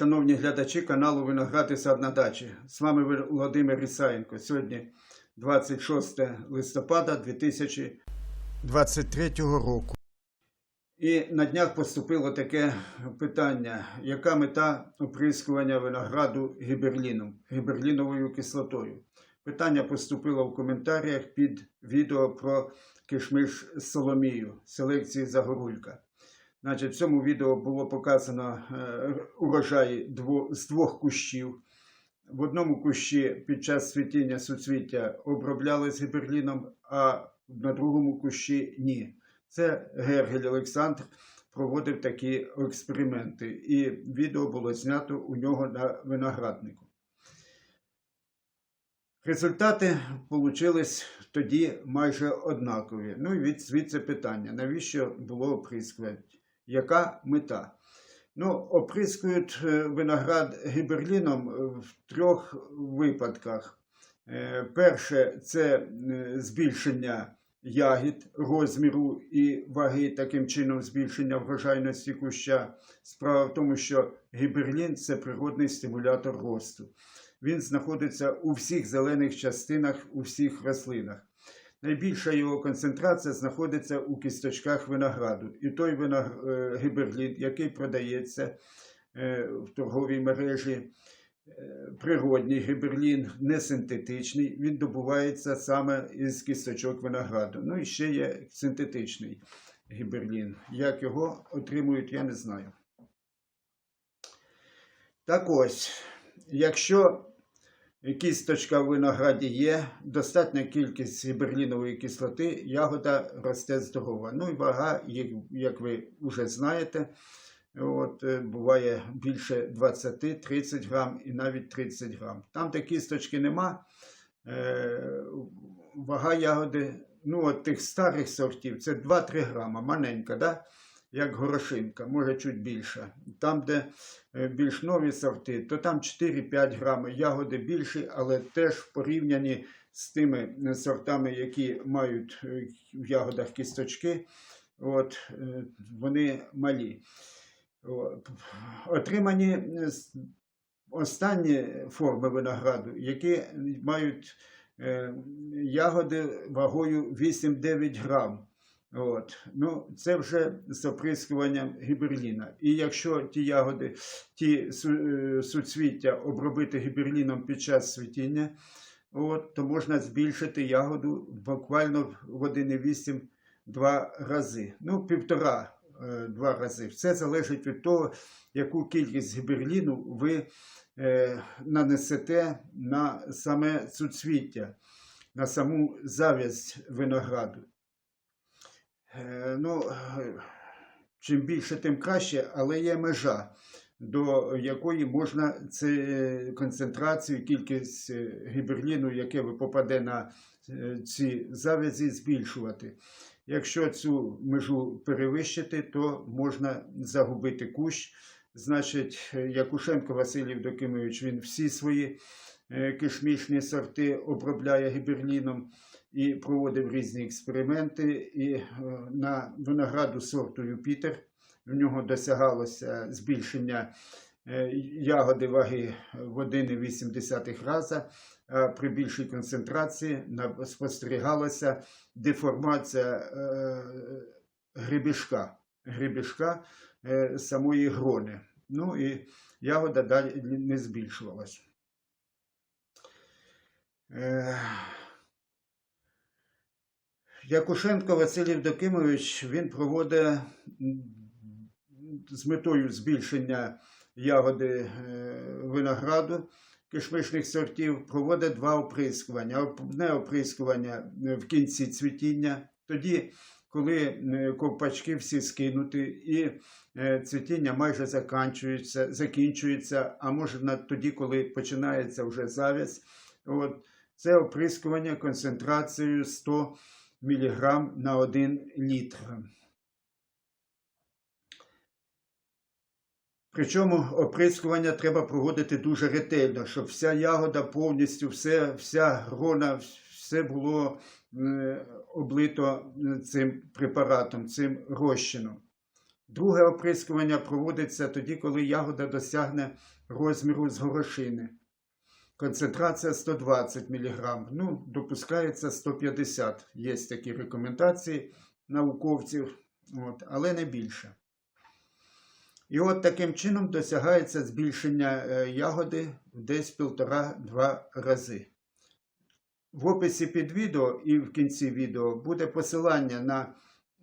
Шановні глядачі каналу Виноград і сад на дачі. З вами Володимир Ісаєнко. Сьогодні 26 листопада 2023 року. І на днях поступило таке питання: яка мета оприскування винограду гіберліном, гіберліновою кислотою? Питання поступило в коментарях під відео про кишмиш Соломію селекції Загорулька. Значить, в цьому відео було показано е, урожай з двох кущів. В одному кущі під час цвітіння суцвіття обробляли з гіберліном, а на другому кущі ні. Це Гергель Олександр проводив такі експерименти, і відео було знято у нього на винограднику. Результати вийшли тоді майже однакові. Ну і від звідси питання: навіщо було оприскувати? Яка мета? Ну, оприскують е, виноград гіберліном в трьох випадках. Е, Перше це е, збільшення ягід, розміру і ваги, таким чином збільшення врожайності куща. Справа в тому, що гіберлін це природний стимулятор росту. Він знаходиться у всіх зелених частинах, у всіх рослинах. Найбільша його концентрація знаходиться у кісточках винограду. І той е, гіберлін, який продається е, в торговій мережі, е, природній гіберлін, не синтетичний, він добувається саме із кісточок винограду. Ну і ще є синтетичний гіберлін. Як його отримують, я не знаю. Так ось, якщо кісточка в винограді є, достатня кількість гіберлінової кислоти, ягода росте здорова. Ну і вага, як, як ви вже знаєте, от, е, буває більше 20-30 грам і навіть 30 грам. Там, де кісточки нема, е, вага ягоди, ну от тих старих сортів, це 2-3 грама, маленька, да? Як горошинка, може чуть більше. Там, де е, більш нові сорти, то там 4-5 грами ягоди більші, але теж в порівнянні з тими е, сортами, які мають е, в ягодах кісточки, от, вони малі. Отримані останні форми винограду, які мають ягоди вагою 8-9 грам. От. Ну, це вже з оприскуванням гіберліна. І якщо ті ягоди, ті е, суцвіття обробити гіберліном під час цвітіння, от, то можна збільшити ягоду буквально в 1,8 два рази. Ну, півтора е, два рази. Все залежить від того, яку кількість гіберліну ви е, нанесете на саме суцвіття, на саму зав'язь винограду. Е, Ну, е, чим більше, тим краще, але є межа, до якої можна це концентрацію, кількість е, гіберліну, яке попаде на е, ці завязі, збільшувати. Якщо цю межу перевищити, то можна загубити кущ. Значить, е, Якушенко Василь Євдокимович, він всі свої е, кишмішні сорти обробляє гіберліном і проводив різні експерименти. І е, на винограду сорту Юпітер в нього досягалося збільшення е, ягоди ваги в 1,8 рази. А при більшій концентрації спостерігалася деформація е, грибішка, грибішка самої грони. Ну і ягода далі не збільшувалася. Якушенко Василь Євдокимович він проводить з метою збільшення ягоди е, винограду кишмишних сортів, проводить два оприскування. Одне оприскування е, в кінці цвітіння, тоді, коли е, ковпачки всі скинуті і цвітіння майже закінчується, закінчується, а може тоді, коли починається вже завязь. Це оприскування концентрацією 100 мг на 1 літр. Причому оприскування треба проводити дуже ретельно, щоб вся ягода повністю, все, вся грона, все було е, облито е, цим препаратом, цим розчином. Друге оприскування проводиться тоді, коли ягода досягне розміру з горошини. Концентрація 120 мг. Ну, допускається 150. Є такі рекомендації науковців, от, але не більше. І от таким чином досягається збільшення е, ягоди десь півтора-два рази. В описі під відео і в кінці відео буде посилання на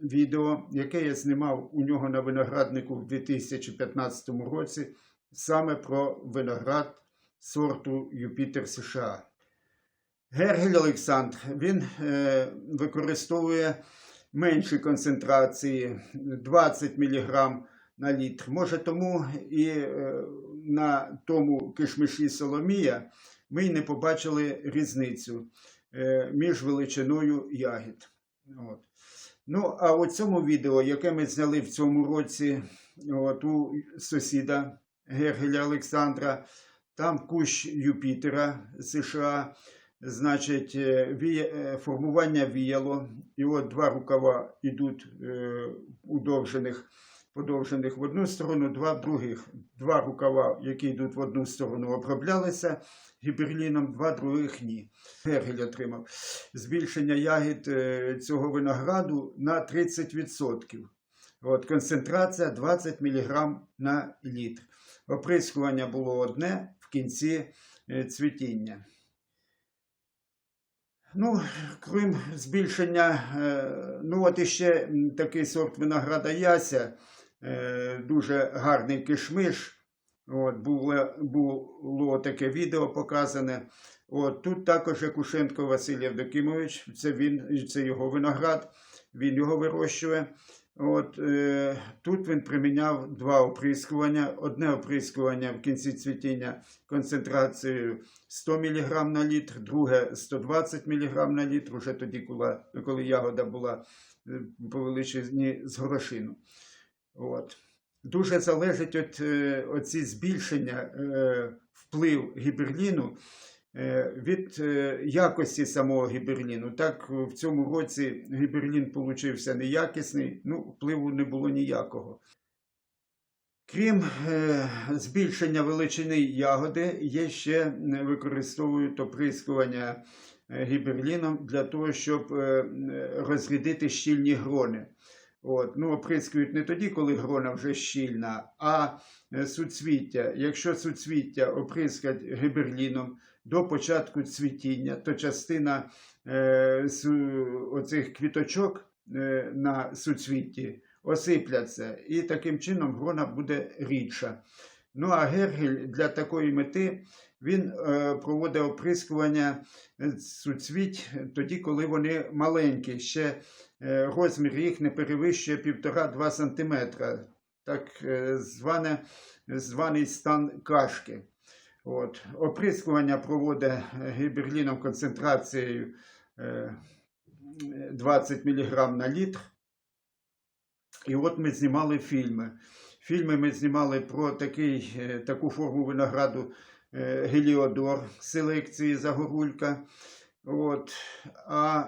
відео, яке я знімав у нього на винограднику в 2015 році, саме про виноград сорту Юпітер США. Гергель Олександр він е, використовує менші концентрації 20 мг на літр. Може, тому і е, на тому кишмиші Соломія ми й не побачили різницю е, між величиною ягід. От. Ну, а у цьому відео, яке ми зняли в цьому році от, у сусіда Гергеля Олександра, там кущ Юпітера США, значить, е, е, формування віяло, і от два рукава йдуть е, удовжених, подовжених в одну сторону, два в других. Два рукава, які йдуть в одну сторону, оброблялися гіберліном, два других ні. Гергель отримав збільшення ягід цього винограду на 30%. От, концентрація 20 мг на літр. Оприскування було одне в кінці е, цвітіння. Ну, крім збільшення, е, ну от іще такий сорт винограда Яся, е, дуже гарний кишмиш. От, було, було таке відео показане. От, тут також Якушенко Василь Євдокимович, це, він, це його виноград, він його вирощує. От, е, тут він приміняв два оприскування. Одне оприскування в кінці цвітіння концентрацією 100 мг на літр, друге 120 мг на літр, уже тоді, коли, коли ягода була е, по величині з горошину. От. Дуже залежить від е, оці збільшення е, вплив гіберліну від е, якості самого гіберліну. Так, в цьому році гіберлін получився неякісний, ну, впливу не було ніякого. Крім е, збільшення величини ягоди, є ще е, використовують оприскування е, гіберліном для того, щоб е, е, розрядити щільні грони. От, ну, оприскують не тоді, коли грона вже щільна, а е, суцвіття. Якщо суцвіття оприскать гіберліном до початку цвітіння, то частина е, оцих квіточок е, на суцвітті осипляться, і таким чином грона буде рідша. Ну а Гергель для такої мети він е, проводить оприскування е, суцвіть тоді, коли вони маленькі, ще е, розмір їх не перевищує 1,5-2 см. Так зване, званий стан кашки. От. Оприскування проводить гіберліном концентрацією е, 20 мг на літр. І от ми знімали фільми. Фільми ми знімали про такий, е, таку форму винограду е, Геліодор селекції Загорулька. От. А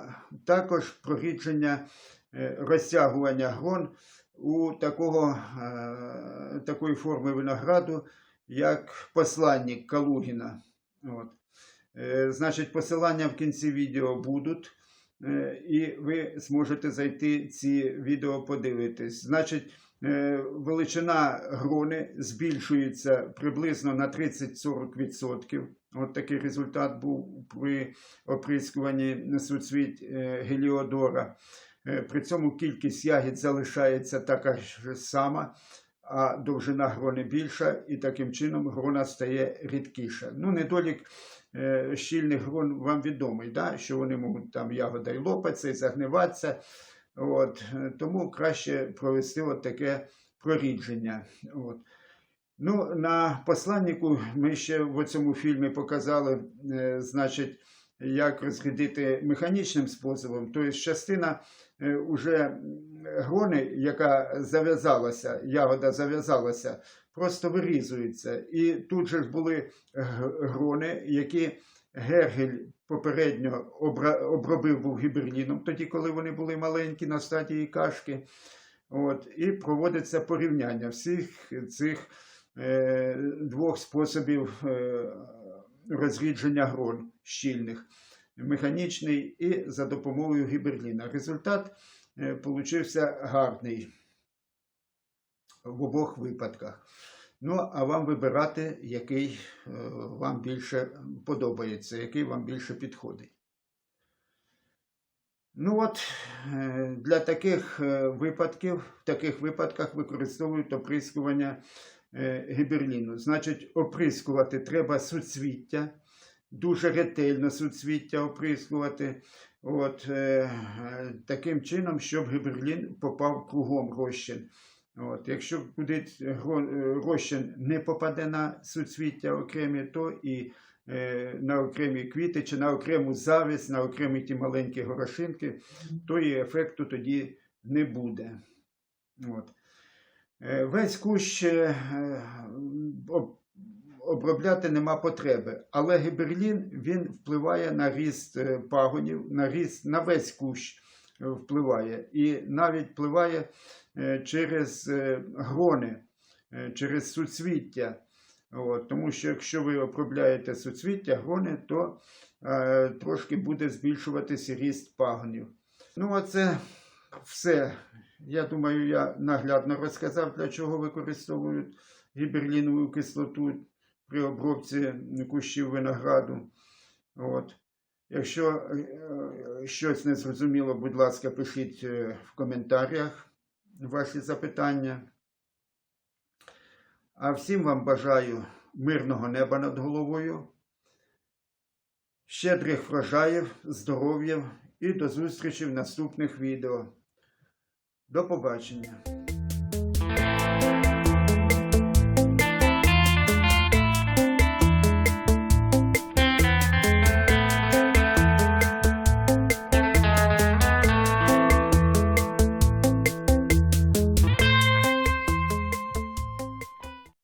також прорідження е, розтягування грон у такого, е, такої форми винограду, як посланник Калугіна. От. Е, Значить, посилання в кінці відео будуть. Е, і ви зможете зайти ці відео подивитись. Значить, е, величина грони збільшується приблизно на 30-40%. От такий результат був при оприскуванні суцвіть е, Геліодора. При цьому кількість ягід залишається така ж сама, а довжина грони більша, і таким чином грона стає рідкіша. Ну, недолік е, щільних грон вам відомий, да? що вони можуть там ягода й лопатися, і загниватися. От, е, тому краще провести от таке прорідження. От. Ну, на посланнику ми ще в цьому фільмі показали, е, значить, як розрядити механічним способом. Тобто частина е, уже грони, яка зав'язалася, ягода зав'язалася, просто вирізується. І тут же ж були грони, які Гергель попередньо обробив був гіберліном, тоді, коли вони були маленькі на стадії кашки. От, і проводиться порівняння всіх цих е, двох способів е, розрідження грон щільних механічний і за допомогою гіберліна. Результат е, получився гарний в обох випадках. Ну, а вам вибирати, який е, вам більше подобається, який вам більше підходить. Ну от, е, для таких випадків, в таких випадках використовують оприскування гіберліну. Значить, оприскувати треба суцвіття, дуже ретельно суцвіття оприскувати. От, е, е, таким чином, щоб гіберлін попав кругом розчин. От, якщо кудись гро- е, розчин не попаде на суцвіття окремі, то і е, на окремі квіти чи на окрему завість, на окремі ті маленькі горошинки, то і ефекту тоді не буде. От. Е, Весь кущ е, е, об- обробляти нема потреби, але гіберлін він впливає на ріст пагонів, на ріст на весь кущ впливає. І навіть впливає через грони, через суцвіття. От, тому що якщо ви обробляєте суцвіття, грони, то е, трошки буде збільшуватися ріст пагонів. Ну, а це все. Я думаю, я наглядно розказав, для чого використовують гіберлінову кислоту при обробці кущів винограду. От. Якщо е, щось не зрозуміло, будь ласка, пишіть е, в коментарях ваші запитання. А всім вам бажаю мирного неба над головою, щедрих врожаїв, здоров'я і до зустрічі в наступних відео. До побачення!